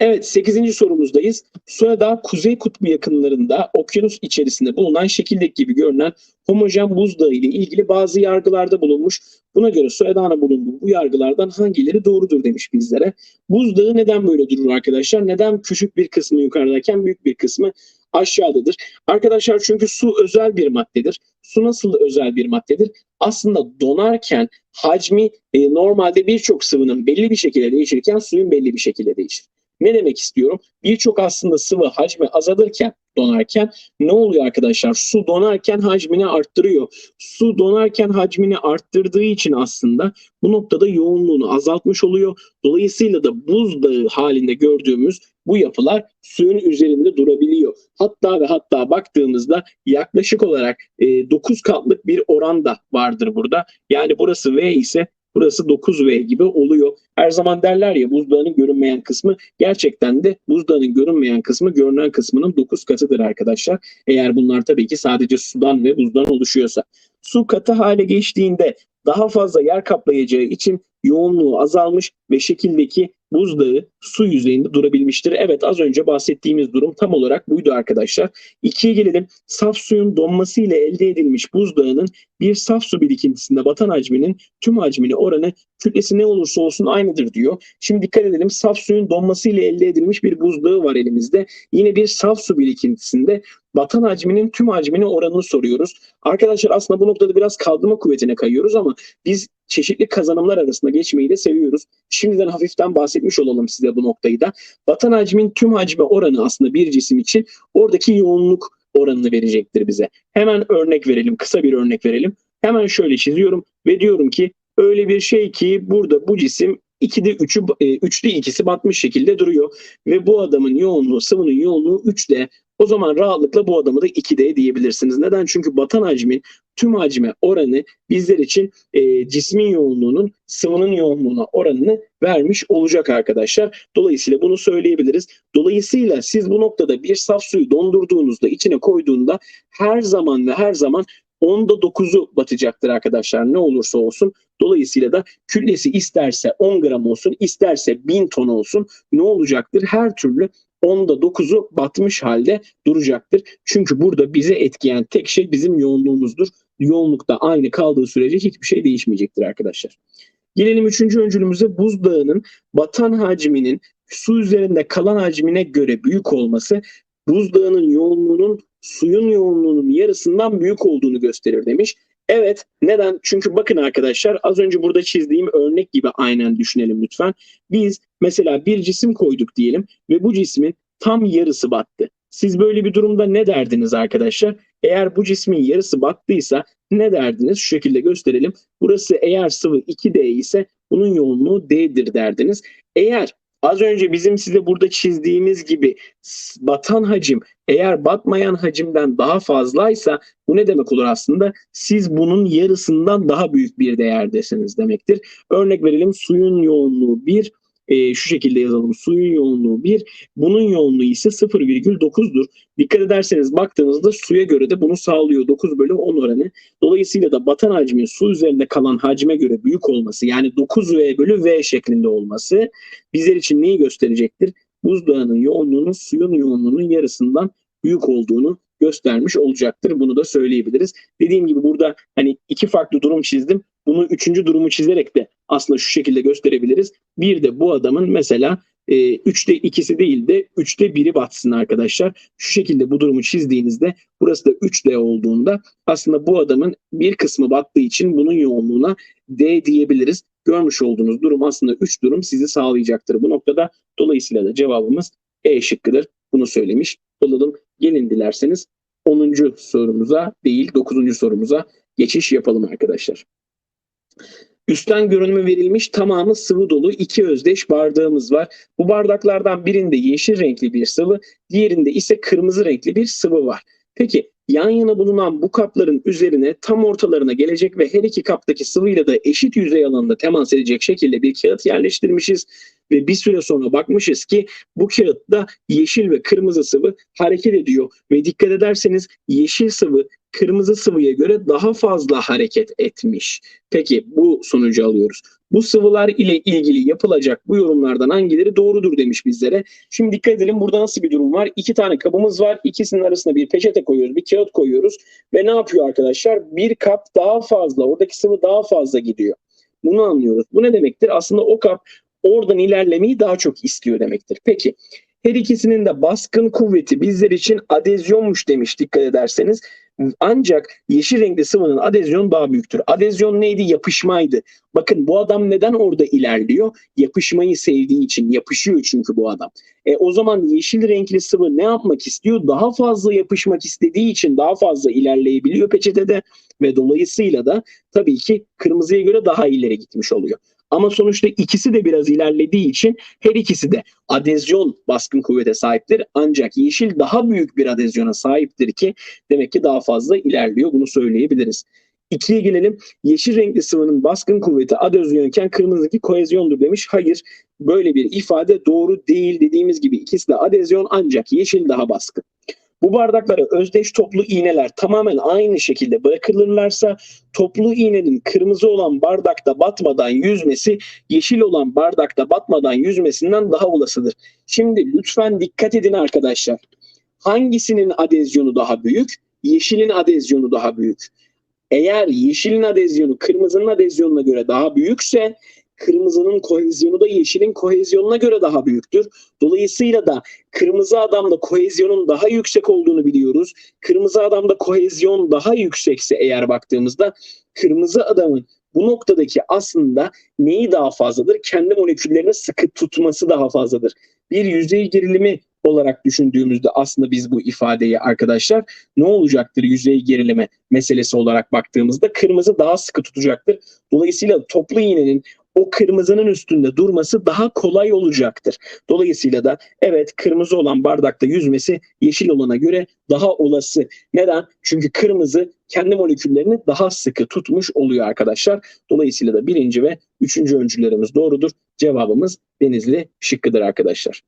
Evet 8. sorumuzdayız. Sueda Kuzey Kutbu yakınlarında okyanus içerisinde bulunan şekildeki gibi görünen homojen buzdağı ile ilgili bazı yargılarda bulunmuş. Buna göre Sueda'nın bulunduğu bu yargılardan hangileri doğrudur demiş bizlere. Buzdağı neden böyle durur arkadaşlar? Neden küçük bir kısmı yukarıdayken büyük bir kısmı aşağıdadır? Arkadaşlar çünkü su özel bir maddedir. Su nasıl özel bir maddedir? Aslında donarken hacmi e, normalde birçok sıvının belli bir şekilde değişirken suyun belli bir şekilde değişir. Ne demek istiyorum? Birçok aslında sıvı hacmi azalırken, donarken ne oluyor arkadaşlar? Su donarken hacmini arttırıyor. Su donarken hacmini arttırdığı için aslında bu noktada yoğunluğunu azaltmış oluyor. Dolayısıyla da buzdağı halinde gördüğümüz bu yapılar suyun üzerinde durabiliyor. Hatta ve hatta baktığımızda yaklaşık olarak e, 9 katlık bir oran da vardır burada. Yani burası V ise burası 9V gibi oluyor. Her zaman derler ya buzdağının görünmeyen kısmı gerçekten de buzdağının görünmeyen kısmı görünen kısmının 9 katıdır arkadaşlar. Eğer bunlar tabii ki sadece sudan ve buzdan oluşuyorsa. Su katı hale geçtiğinde daha fazla yer kaplayacağı için yoğunluğu azalmış ve şekildeki buzdağı su yüzeyinde durabilmiştir. Evet az önce bahsettiğimiz durum tam olarak buydu arkadaşlar. İkiye gelelim. Saf suyun donması ile elde edilmiş buzdağının bir saf su birikintisinde batan hacminin tüm hacmine oranı kütlesi ne olursa olsun aynıdır diyor. Şimdi dikkat edelim saf suyun donması ile elde edilmiş bir buzdağı var elimizde. Yine bir saf su birikintisinde batan hacminin tüm hacmine oranını soruyoruz. Arkadaşlar aslında bu noktada biraz kaldırma kuvvetine kayıyoruz ama biz çeşitli kazanımlar arasında geçmeyi de seviyoruz. Şimdiden hafiften bahsetmiş olalım size bu noktayı da. Batan hacmin tüm hacme oranı aslında bir cisim için oradaki yoğunluk oranını verecektir bize. Hemen örnek verelim, kısa bir örnek verelim. Hemen şöyle çiziyorum ve diyorum ki öyle bir şey ki burada bu cisim 2'de 3'ü 3'te ikisi batmış şekilde duruyor ve bu adamın yoğunluğu, sıvının yoğunluğu 3'de. O zaman rahatlıkla bu adamı da 2D diyebilirsiniz. Neden? Çünkü batan hacmin tüm hacme oranı bizler için e, cismin yoğunluğunun sıvının yoğunluğuna oranını vermiş olacak arkadaşlar. Dolayısıyla bunu söyleyebiliriz. Dolayısıyla siz bu noktada bir saf suyu dondurduğunuzda içine koyduğunda her zaman ve her zaman onda 9'u batacaktır arkadaşlar ne olursa olsun. Dolayısıyla da kütlesi isterse 10 gram olsun isterse 1000 ton olsun ne olacaktır? Her türlü onda 9'u batmış halde duracaktır. Çünkü burada bize etkileyen tek şey bizim yoğunluğumuzdur. Yoğunlukta aynı kaldığı sürece hiçbir şey değişmeyecektir arkadaşlar. Gelelim üçüncü öncülümüze buzdağının batan hacminin su üzerinde kalan hacmine göre büyük olması buzdağının yoğunluğunun suyun yoğunluğunun yarısından büyük olduğunu gösterir demiş. Evet neden? Çünkü bakın arkadaşlar az önce burada çizdiğim örnek gibi aynen düşünelim lütfen. Biz mesela bir cisim koyduk diyelim ve bu cismin tam yarısı battı. Siz böyle bir durumda ne derdiniz arkadaşlar? Eğer bu cismin yarısı battıysa ne derdiniz? Şu şekilde gösterelim. Burası eğer sıvı 2D ise bunun yoğunluğu D'dir derdiniz. Eğer az önce bizim size burada çizdiğimiz gibi batan hacim eğer batmayan hacimden daha fazlaysa bu ne demek olur aslında? Siz bunun yarısından daha büyük bir değerdesiniz demektir. Örnek verelim suyun yoğunluğu 1, e, şu şekilde yazalım. Suyun yoğunluğu 1, bunun yoğunluğu ise 0,9'dur. Dikkat ederseniz baktığınızda suya göre de bunu sağlıyor. 9 bölü 10 oranı. Dolayısıyla da batan hacmin su üzerinde kalan hacme göre büyük olması yani 9V bölü V şeklinde olması bizler için neyi gösterecektir? Buzdağının yoğunluğunun suyun yoğunluğunun yarısından büyük olduğunu göstermiş olacaktır. Bunu da söyleyebiliriz. Dediğim gibi burada hani iki farklı durum çizdim. Bunu üçüncü durumu çizerek de aslında şu şekilde gösterebiliriz. Bir de bu adamın mesela e, üçte ikisi değil de üçte biri batsın arkadaşlar. Şu şekilde bu durumu çizdiğinizde burası da 3D olduğunda aslında bu adamın bir kısmı battığı için bunun yoğunluğuna D diyebiliriz. Görmüş olduğunuz durum aslında 3 durum sizi sağlayacaktır bu noktada. Dolayısıyla da cevabımız E şıkkıdır. Bunu söylemiş olalım. Gelin dilerseniz 10. sorumuza değil 9. sorumuza geçiş yapalım arkadaşlar. Üstten görünümü verilmiş tamamı sıvı dolu iki özdeş bardağımız var. Bu bardaklardan birinde yeşil renkli bir sıvı, diğerinde ise kırmızı renkli bir sıvı var. Peki yan yana bulunan bu kapların üzerine tam ortalarına gelecek ve her iki kaptaki sıvıyla da eşit yüzey alanında temas edecek şekilde bir kağıt yerleştirmişiz ve bir süre sonra bakmışız ki bu kağıtta yeşil ve kırmızı sıvı hareket ediyor ve dikkat ederseniz yeşil sıvı kırmızı sıvıya göre daha fazla hareket etmiş. Peki bu sonucu alıyoruz. Bu sıvılar ile ilgili yapılacak bu yorumlardan hangileri doğrudur demiş bizlere. Şimdi dikkat edelim burada nasıl bir durum var? İki tane kabımız var. İkisinin arasına bir peçete koyuyoruz, bir kağıt koyuyoruz. Ve ne yapıyor arkadaşlar? Bir kap daha fazla, oradaki sıvı daha fazla gidiyor. Bunu anlıyoruz. Bu ne demektir? Aslında o kap oradan ilerlemeyi daha çok istiyor demektir. Peki her ikisinin de baskın kuvveti bizler için adezyonmuş demiş dikkat ederseniz. Ancak yeşil renkli sıvının adezyon daha büyüktür. Adezyon neydi? Yapışmaydı. Bakın bu adam neden orada ilerliyor? Yapışmayı sevdiği için. Yapışıyor çünkü bu adam. E, o zaman yeşil renkli sıvı ne yapmak istiyor? Daha fazla yapışmak istediği için daha fazla ilerleyebiliyor peçetede ve dolayısıyla da tabii ki kırmızıya göre daha ileri gitmiş oluyor. Ama sonuçta ikisi de biraz ilerlediği için her ikisi de adezyon baskın kuvvete sahiptir. Ancak yeşil daha büyük bir adezyona sahiptir ki demek ki daha fazla ilerliyor. Bunu söyleyebiliriz. İkiye gelelim. Yeşil renkli sıvının baskın kuvveti adezyonken kırmızıdaki koezyondur demiş. Hayır böyle bir ifade doğru değil dediğimiz gibi ikisi de adezyon ancak yeşil daha baskın. Bu bardaklara özdeş toplu iğneler tamamen aynı şekilde bırakılırlarsa toplu iğnenin kırmızı olan bardakta batmadan yüzmesi yeşil olan bardakta batmadan yüzmesinden daha olasıdır. Şimdi lütfen dikkat edin arkadaşlar. Hangisinin adezyonu daha büyük? Yeşilin adezyonu daha büyük. Eğer yeşilin adezyonu kırmızının adezyonuna göre daha büyükse kırmızının kohezyonu da yeşilin kohezyonuna göre daha büyüktür. Dolayısıyla da kırmızı adamda kohezyonun daha yüksek olduğunu biliyoruz. Kırmızı adamda kohezyon daha yüksekse eğer baktığımızda kırmızı adamın bu noktadaki aslında neyi daha fazladır? Kendi moleküllerini sıkı tutması daha fazladır. Bir yüzey gerilimi olarak düşündüğümüzde aslında biz bu ifadeyi arkadaşlar ne olacaktır yüzey gerilimi meselesi olarak baktığımızda kırmızı daha sıkı tutacaktır. Dolayısıyla toplu iğnenin o kırmızının üstünde durması daha kolay olacaktır. Dolayısıyla da evet kırmızı olan bardakta yüzmesi yeşil olana göre daha olası. Neden? Çünkü kırmızı kendi moleküllerini daha sıkı tutmuş oluyor arkadaşlar. Dolayısıyla da birinci ve üçüncü öncülerimiz doğrudur. Cevabımız Denizli şıkkıdır arkadaşlar.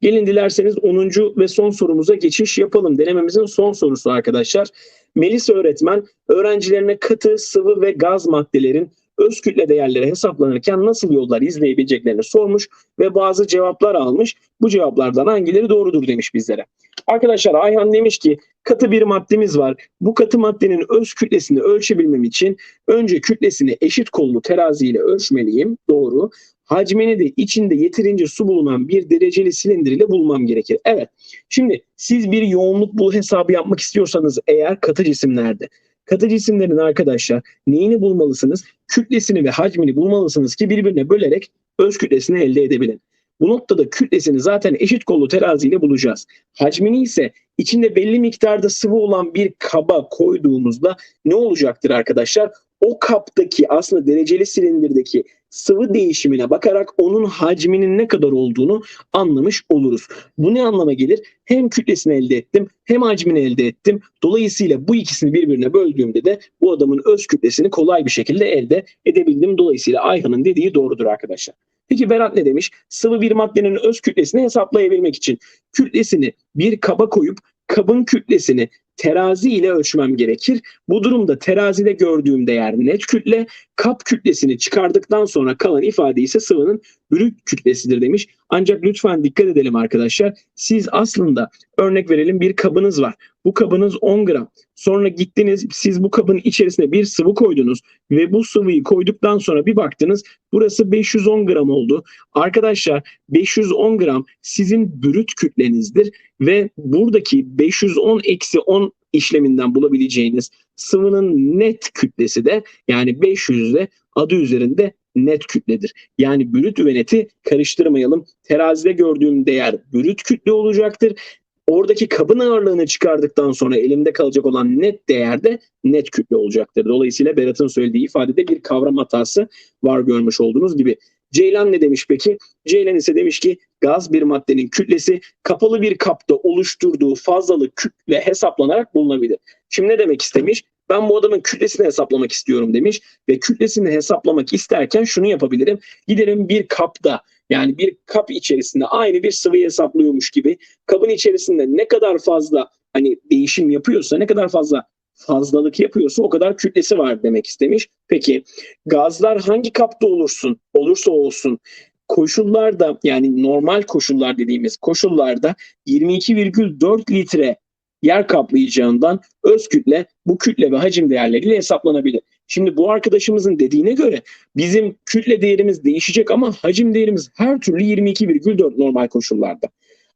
Gelin dilerseniz 10. ve son sorumuza geçiş yapalım. Denememizin son sorusu arkadaşlar. Melis öğretmen öğrencilerine katı, sıvı ve gaz maddelerin öz kütle değerleri hesaplanırken nasıl yollar izleyebileceklerini sormuş ve bazı cevaplar almış. Bu cevaplardan hangileri doğrudur demiş bizlere. Arkadaşlar Ayhan demiş ki katı bir maddemiz var. Bu katı maddenin öz kütlesini ölçebilmem için önce kütlesini eşit kollu teraziyle ölçmeliyim. Doğru. Hacmini de içinde yeterince su bulunan bir dereceli silindir ile bulmam gerekir. Evet. Şimdi siz bir yoğunluk bul hesabı yapmak istiyorsanız eğer katı cisimlerde Katı cisimlerin arkadaşlar neyini bulmalısınız? Kütlesini ve hacmini bulmalısınız ki birbirine bölerek öz kütlesini elde edebilin. Bu noktada kütlesini zaten eşit kollu teraziyle bulacağız. Hacmini ise içinde belli miktarda sıvı olan bir kaba koyduğumuzda ne olacaktır arkadaşlar? O kaptaki aslında dereceli silindirdeki sıvı değişimine bakarak onun hacminin ne kadar olduğunu anlamış oluruz. Bu ne anlama gelir? Hem kütlesini elde ettim hem hacmini elde ettim. Dolayısıyla bu ikisini birbirine böldüğümde de bu adamın öz kütlesini kolay bir şekilde elde edebildim. Dolayısıyla Ayhan'ın dediği doğrudur arkadaşlar. Peki Berat ne demiş? Sıvı bir maddenin öz kütlesini hesaplayabilmek için kütlesini bir kaba koyup kabın kütlesini terazi ile ölçmem gerekir. Bu durumda terazide gördüğüm değer net kütle, kap kütlesini çıkardıktan sonra kalan ifade ise sıvının brüt kütlesidir demiş. Ancak lütfen dikkat edelim arkadaşlar. Siz aslında örnek verelim bir kabınız var. Bu kabınız 10 gram. Sonra gittiniz siz bu kabın içerisine bir sıvı koydunuz ve bu sıvıyı koyduktan sonra bir baktınız burası 510 gram oldu. Arkadaşlar 510 gram sizin brüt kütlenizdir ve buradaki 510 eksi 10 işleminden bulabileceğiniz sıvının net kütlesi de yani 500 de adı üzerinde net kütledir. Yani brüt ve neti karıştırmayalım. Terazide gördüğüm değer brüt kütle olacaktır. Oradaki kabın ağırlığını çıkardıktan sonra elimde kalacak olan net değer de net kütle olacaktır. Dolayısıyla Berat'ın söylediği ifadede bir kavram hatası var görmüş olduğunuz gibi. Ceylan ne demiş peki? Ceylan ise demiş ki gaz bir maddenin kütlesi kapalı bir kapta oluşturduğu fazlalık kütle hesaplanarak bulunabilir. Şimdi ne demek istemiş? Ben bu adamın kütlesini hesaplamak istiyorum demiş ve kütlesini hesaplamak isterken şunu yapabilirim. Giderim bir kapta yani bir kap içerisinde aynı bir sıvıyı hesaplıyormuş gibi kabın içerisinde ne kadar fazla hani değişim yapıyorsa ne kadar fazla fazlalık yapıyorsa o kadar kütlesi var demek istemiş. Peki gazlar hangi kapta olursun olursa olsun koşullarda yani normal koşullar dediğimiz koşullarda 22,4 litre yer kaplayacağından öz kütle bu kütle ve hacim değerleriyle hesaplanabilir. Şimdi bu arkadaşımızın dediğine göre bizim kütle değerimiz değişecek ama hacim değerimiz her türlü 22,4 normal koşullarda.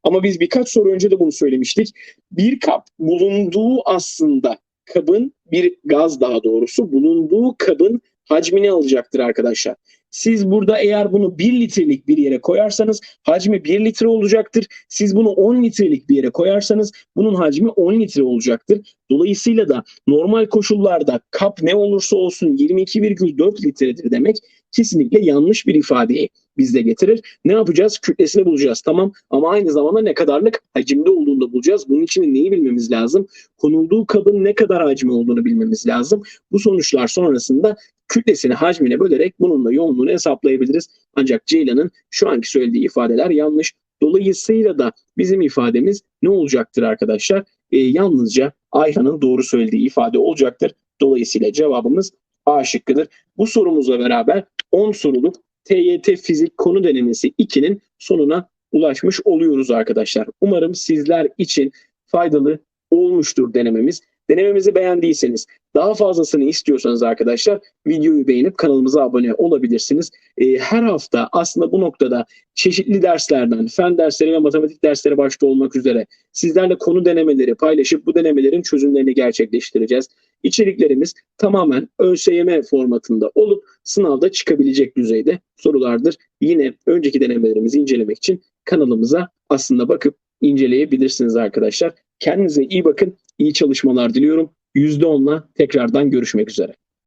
Ama biz birkaç soru önce de bunu söylemiştik. Bir kap bulunduğu aslında kabın bir gaz daha doğrusu bulunduğu kabın hacmini alacaktır arkadaşlar. Siz burada eğer bunu 1 litrelik bir yere koyarsanız hacmi 1 litre olacaktır. Siz bunu 10 litrelik bir yere koyarsanız bunun hacmi 10 litre olacaktır. Dolayısıyla da normal koşullarda kap ne olursa olsun 22,4 litredir demek kesinlikle yanlış bir ifadeyi bizde getirir. Ne yapacağız? Kütlesini bulacağız tamam ama aynı zamanda ne kadarlık hacimde olduğunu da bulacağız. Bunun için neyi bilmemiz lazım? Konulduğu kabın ne kadar hacmi olduğunu bilmemiz lazım. Bu sonuçlar sonrasında kütlesini hacmine bölerek bununla yoğunluğunu hesaplayabiliriz. Ancak Ceylan'ın şu anki söylediği ifadeler yanlış. Dolayısıyla da bizim ifademiz ne olacaktır arkadaşlar? Ee, yalnızca Ayhan'ın doğru söylediği ifade olacaktır. Dolayısıyla cevabımız A şıkkıdır. Bu sorumuzla beraber 10 soruluk TYT fizik konu denemesi 2'nin sonuna ulaşmış oluyoruz arkadaşlar. Umarım sizler için faydalı olmuştur denememiz. Denememizi beğendiyseniz, daha fazlasını istiyorsanız arkadaşlar videoyu beğenip kanalımıza abone olabilirsiniz. Ee, her hafta aslında bu noktada çeşitli derslerden, fen dersleri ve matematik dersleri başta olmak üzere sizlerle konu denemeleri paylaşıp bu denemelerin çözümlerini gerçekleştireceğiz. İçeriklerimiz tamamen ÖSYM formatında olup sınavda çıkabilecek düzeyde sorulardır. Yine önceki denemelerimizi incelemek için kanalımıza aslında bakıp inceleyebilirsiniz arkadaşlar. Kendinize iyi bakın, iyi çalışmalar diliyorum. %10'la tekrardan görüşmek üzere.